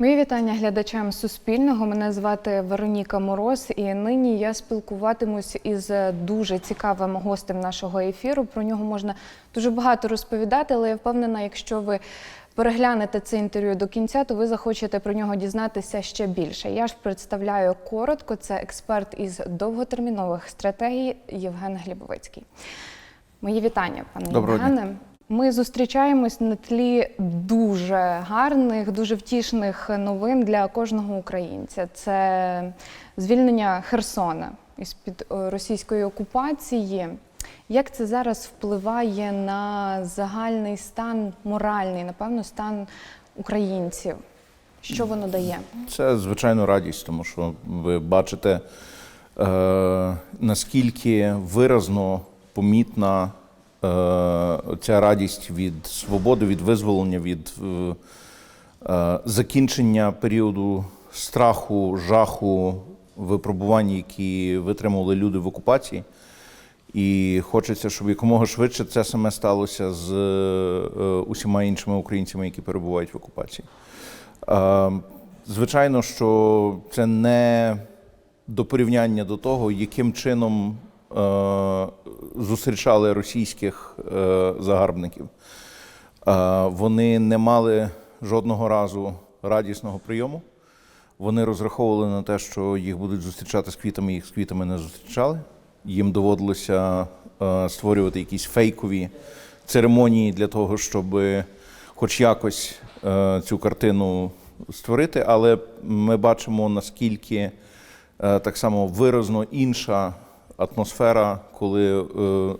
Мої вітання глядачам Суспільного. Мене звати Вероніка Мороз, і нині я спілкуватимусь із дуже цікавим гостем нашого ефіру. Про нього можна дуже багато розповідати, але я впевнена, якщо ви переглянете це інтерв'ю до кінця, то ви захочете про нього дізнатися ще більше. Я ж представляю коротко. Це експерт із довготермінових стратегій Євген Глібовицький. Мої вітання, пане. Євгене. Ми зустрічаємось на тлі дуже гарних, дуже втішних новин для кожного українця. Це звільнення Херсона із під е, російської окупації. Як це зараз впливає на загальний стан, моральний, напевно, стан українців? Що воно дає? Це звичайно радість, тому що ви бачите, е, наскільки виразно помітна ця радість від свободи, від визволення, від е, е, закінчення періоду страху, жаху, випробувань, які витримували люди в окупації. І хочеться, щоб якомога швидше це саме сталося з е, усіма іншими українцями, які перебувають в окупації. Е, Звичайно, що це не до порівняння до того, яким чином е, зустрічали російських е, загарбників. Е, Вони не мали жодного разу радісного прийому. Вони розраховували на те, що їх будуть зустрічати з квітами, їх з квітами не зустрічали. Їм доводилося е, створювати якісь фейкові церемонії для того, щоб хоч якось е, цю картину створити. Але ми бачимо, наскільки е, так само виразно інша атмосфера, коли е,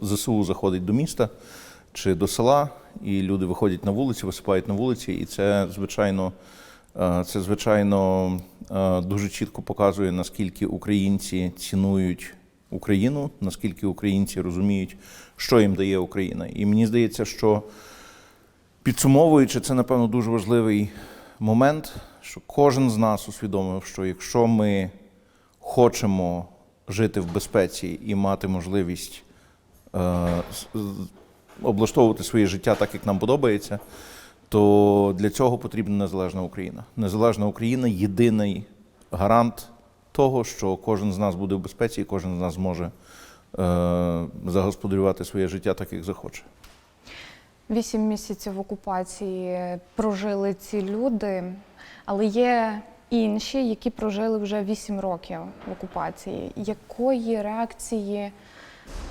ЗСУ заходить до міста чи до села, і люди виходять на вулиці, висипають на вулиці, і це звичайно. Е, Це, звичайно, е, дуже чітко показує, наскільки українці цінують Україну, наскільки українці розуміють, що їм дає Україна. І мені здається, що підсумовуючи, це, напевно, дуже важливий момент, що кожен з нас усвідомив, що якщо ми хочемо жити в безпеці і мати можливість е, облаштовувати своє життя так, як нам подобається, то для цього потрібна незалежна Україна. Незалежна Україна єдиний гарант того, що кожен з нас буде в безпеці і кожен з нас зможе е, загосподарювати своє життя так, як захоче. Вісім місяців окупації прожили ці люди, але є інші, які прожили вже вісім років в окупації. Якої реакції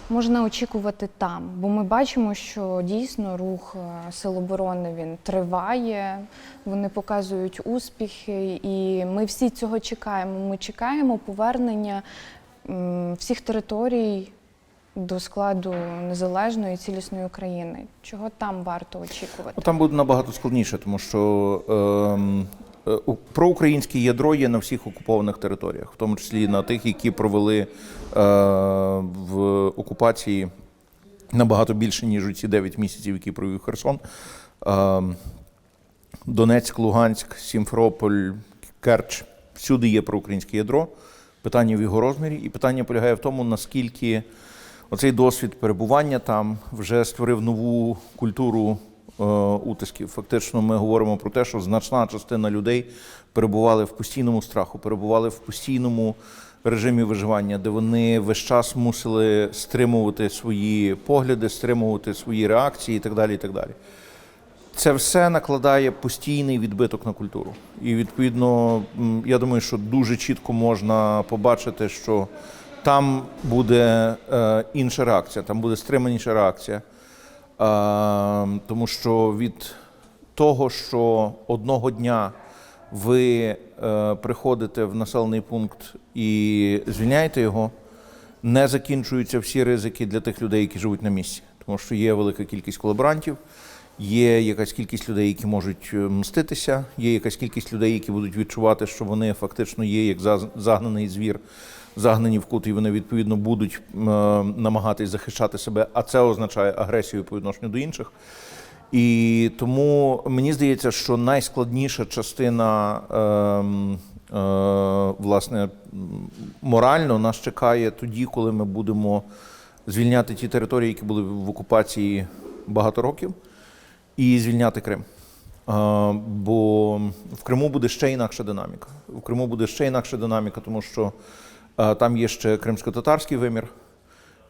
можна очікувати там? Бо ми бачимо, що дійсно рух е, Сил оборони він триває, вони показують успіхи, і ми всі цього чекаємо. Ми чекаємо повернення всіх територій до складу незалежної цілісної України. Чого там варто очікувати? Ну, Там буде набагато складніше, тому що ем, проукраїнське ядро є на всіх окупованих територіях, в тому числі на тих, які провели е, в окупації набагато більше, ніж у ці 9 місяців, які провів Херсон. Ем, Донецьк, Луганськ, Сімферополь, Керч всюди є проукраїнське ядро. Питання в його розмірі, і питання полягає в тому, наскільки оцей досвід перебування там вже створив нову культуру е, утисків. Фактично, ми говоримо про те, що значна частина людей перебували в постійному страху, перебували в постійному режимі виживання, де вони весь час мусили стримувати свої погляди, стримувати свої реакції і так далі. І так далі. Це все накладає постійний відбиток на культуру. І відповідно, я думаю, що дуже чітко можна побачити, що там буде е, інша реакція, там буде стриманіша реакція. Е, тому що від того, що одного дня ви е, приходите в населений пункт і звільняєте його, не закінчуються всі ризики для тих людей, які живуть на місці, тому що є велика кількість колаборантів, є якась кількість людей, які можуть е, мститися, є якась кількість людей, які будуть відчувати, що вони фактично є як загнаний звір, загнані в кут, і вони відповідно будуть е, намагатись захищати себе, а це означає агресію по відношенню до інших. І тому мені здається, що найскладніша частина ем, е, власне морально нас чекає тоді, коли ми будемо звільняти ті території, які були в окупації багато років, і звільняти Крим. Е, Бо в Криму буде ще інакша динаміка. В Криму буде ще інакша динаміка, тому що е, там є ще кримсько-татарський вимір,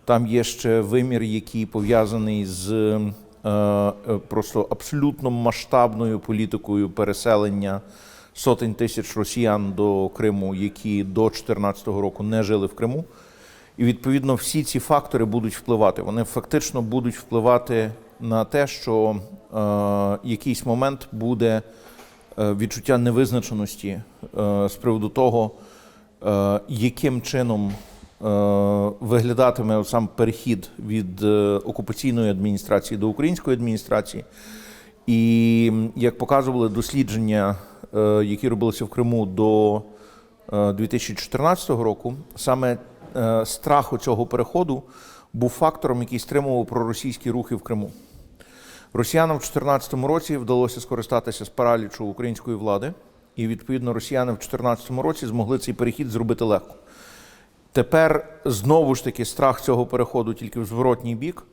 там є ще вимір, який пов'язаний з е, е, просто абсолютно масштабною політикою переселення сотень тисяч росіян до Криму, які до 2014 року не жили в Криму. І відповідно всі ці фактори будуть впливати. Вони фактично будуть впливати на те, що е, якийсь момент буде е, відчуття невизначеності е, з приводу того, яким чином е, виглядатиме сам перехід від е, окупаційної адміністрації до української адміністрації. І як показували дослідження, е, які робилися в Криму до е, 2014 року, саме е, страх у цього переходу був фактором, який стримував проросійські рухи в Криму. Росіянам в 2014 році вдалося скористатися з паралічу української влади, і відповідно росіяни в 2014 році змогли цей перехід зробити легко. Тепер знову ж таки страх цього переходу тільки в зворотній бік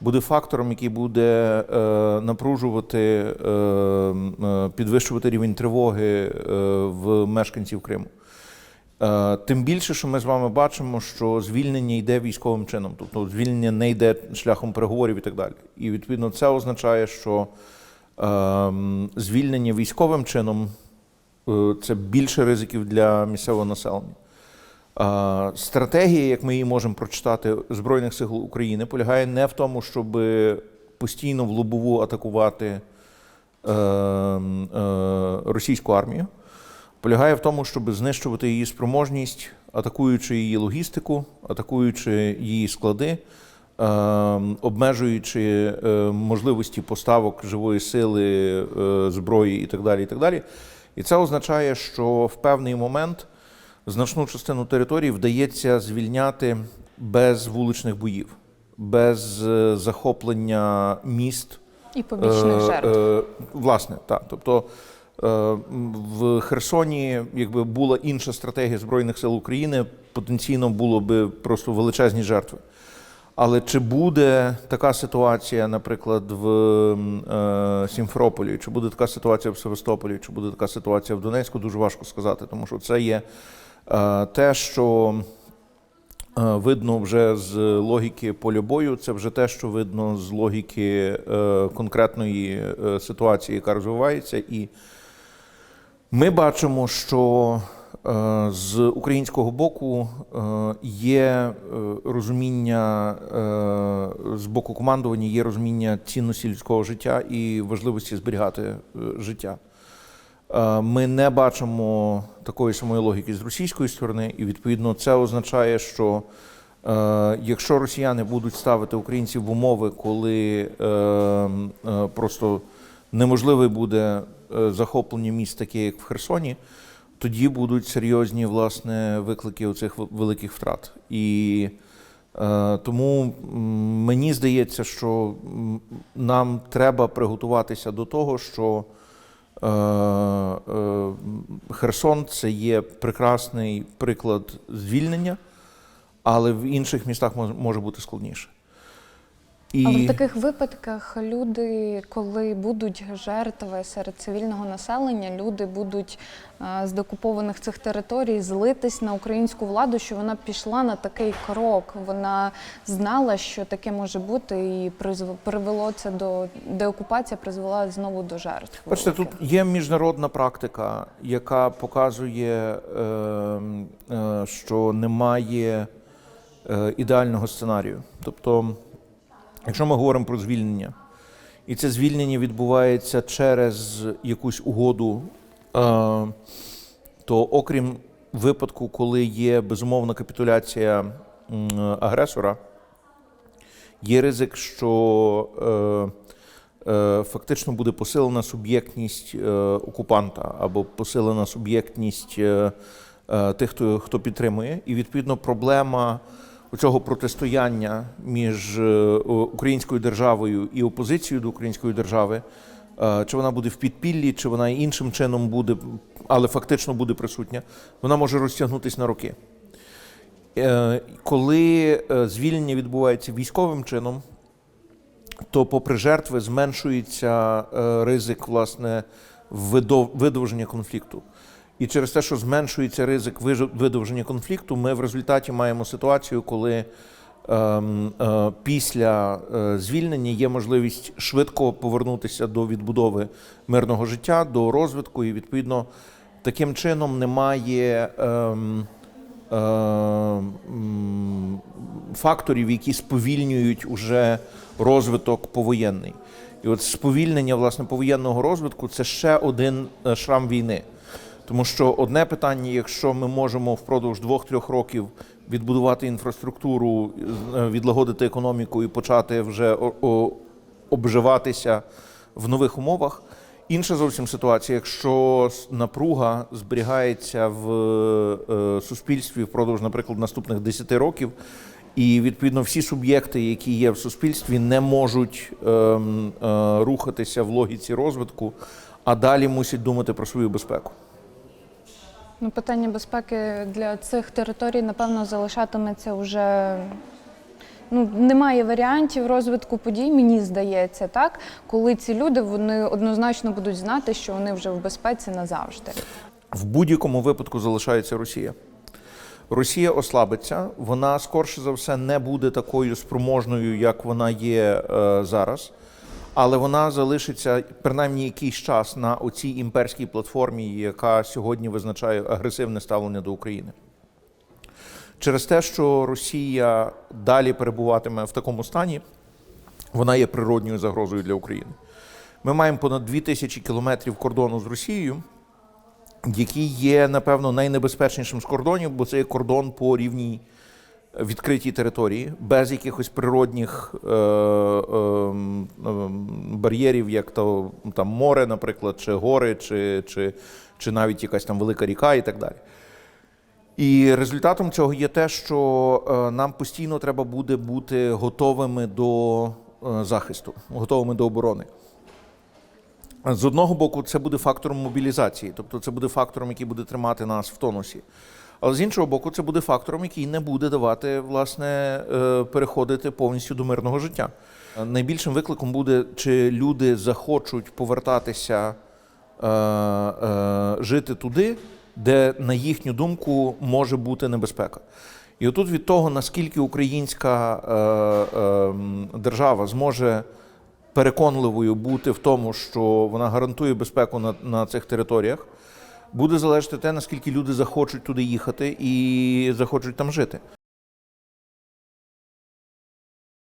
буде фактором, який буде е, напружувати, е, е, підвищувати рівень тривоги е, в мешканців Криму. Е, Тим більше, що ми з вами бачимо, що звільнення йде військовим чином, тобто звільнення не йде шляхом переговорів і так далі. І відповідно це означає, що е, звільнення військовим чином це більше ризиків для місцевого населення. Е, Стратегія, як ми її можемо прочитати Збройних сил України, полягає не в тому, щоб постійно в лобову атакувати е, е, російську армію полягає в тому, щоб знищувати її спроможність, атакуючи її логістику, атакуючи її склади, е, обмежуючи е, можливості поставок живої сили, е, зброї і так далі. І так далі. І це означає, що в певний момент значну частину території вдається звільняти без вуличних боїв, без е, захоплення міст. І побічних Е, жертв. е, Власне, так. Тобто е, в Херсоні, якби була інша стратегія Збройних сил України, потенційно було би просто величезні жертви. Але чи буде така ситуація, наприклад, в е, Сімферополі, чи буде така ситуація в Севастополі, чи буде така ситуація в Донецьку, дуже важко сказати, тому що це є е, те, що Е, Видно вже з логіки поля бою, це вже те, що видно з логіки е, конкретної е, ситуації, яка розвивається. І ми бачимо, що з українського боку е, є е, розуміння е, з боку командування, є розуміння цінності людського життя і важливості зберігати е, життя. Е, Ми не бачимо такої самої логіки з російської сторони, і відповідно це означає, що е, якщо росіяни будуть ставити українців в умови, коли е, е, просто неможливе буде е, захоплення міст, таке як в Херсоні, тоді будуть серйозні власне виклики оцих в- великих втрат. І е, тому мені здається, що нам треба приготуватися до того, що Е, е, Херсон це є прекрасний приклад звільнення, але в інших містах може бути складніше. І Але в таких випадках люди, коли будуть жертви серед цивільного населення, люди будуть е, з деокупованих цих територій злитись на українську владу, що вона пішла на такий крок. Вона знала, що таке може бути, і привело це до деокупація призвела знову до жертв. Бачите, тут є міжнародна практика, яка показує, е, е, що немає е, ідеального сценарію. Тобто, якщо ми говоримо про звільнення, і це звільнення відбувається через якусь угоду, е, то окрім випадку, коли є безумовна капітуляція агресора, є ризик, що е, е, фактично буде посилена суб'єктність окупанта або посилена суб'єктність тих, хто підтримує, і відповідно проблема цього протистояння між е, українською державою і опозицією до української держави. е, Чи вона буде в підпіллі, чи вона іншим чином буде, але фактично буде присутня, вона може розтягнутися на роки. Е, Коли звільнення відбувається військовим чином, то попри жертви зменшується ризик власне видов- видовження конфлікту. І через те, що зменшується ризик видовження конфлікту, ми в результаті маємо ситуацію, коли ем, е, після е, звільнення є можливість швидко повернутися до відбудови мирного життя, до розвитку, і відповідно таким чином немає. ем, е, факторів, які сповільнюють уже розвиток повоєнний. І от сповільнення власне повоєнного розвитку це ще один шрам війни. Тому що одне питання, якщо ми можемо впродовж двох-трьох років відбудувати інфраструктуру, е, відлагодити економіку і почати вже обживатися в нових умовах. Інша зовсім ситуація, якщо напруга зберігається в е, суспільстві впродовж, наприклад, наступних 10 років, і відповідно всі суб'єкти, які є в суспільстві, не можуть ем, е, рухатися в логіці розвитку, а далі мусять думати про свою безпеку. Ну, питання безпеки для цих територій, напевно, залишатиметься вже. Ну, немає варіантів розвитку подій, мені здається, так, коли ці люди вони однозначно будуть знати, що вони вже в безпеці назавжди. В будь-якому випадку залишається Росія. Росія ослабиться, вона скорше за все не буде такою спроможною, як вона є е, зараз, але вона залишиться принаймні якийсь час на оцій імперській платформі, яка сьогодні визначає агресивне ставлення до України. Через те, що Росія далі перебуватиме в такому стані, вона є природньою загрозою для України. Ми маємо понад 2000 кілометрів кордону з Росією, який є, напевно, найнебезпечнішим з кордонів, бо це є кордон по рівній відкритій території, без якихось природних е, е, бар'єрів, як то там море, наприклад, чи гори, чи, чи, чи навіть якась там велика ріка і так далі. І результатом цього є те, що е, нам постійно треба буде бути готовими до е, захисту, готовими до оборони. З одного боку, це буде фактором мобілізації, тобто це буде фактором, який буде тримати нас в тонусі. Але з іншого боку, це буде фактором, який не буде давати власне е, переходити повністю до мирного життя. Найбільшим викликом буде, чи люди захочуть повертатися е, е, жити туди, де, на їхню думку, може бути небезпека. І отут від того, наскільки українська держава зможе переконливою бути в тому, що вона гарантує безпеку на цих територіях, буде залежати те, наскільки люди захочуть туди їхати і захочуть там жити.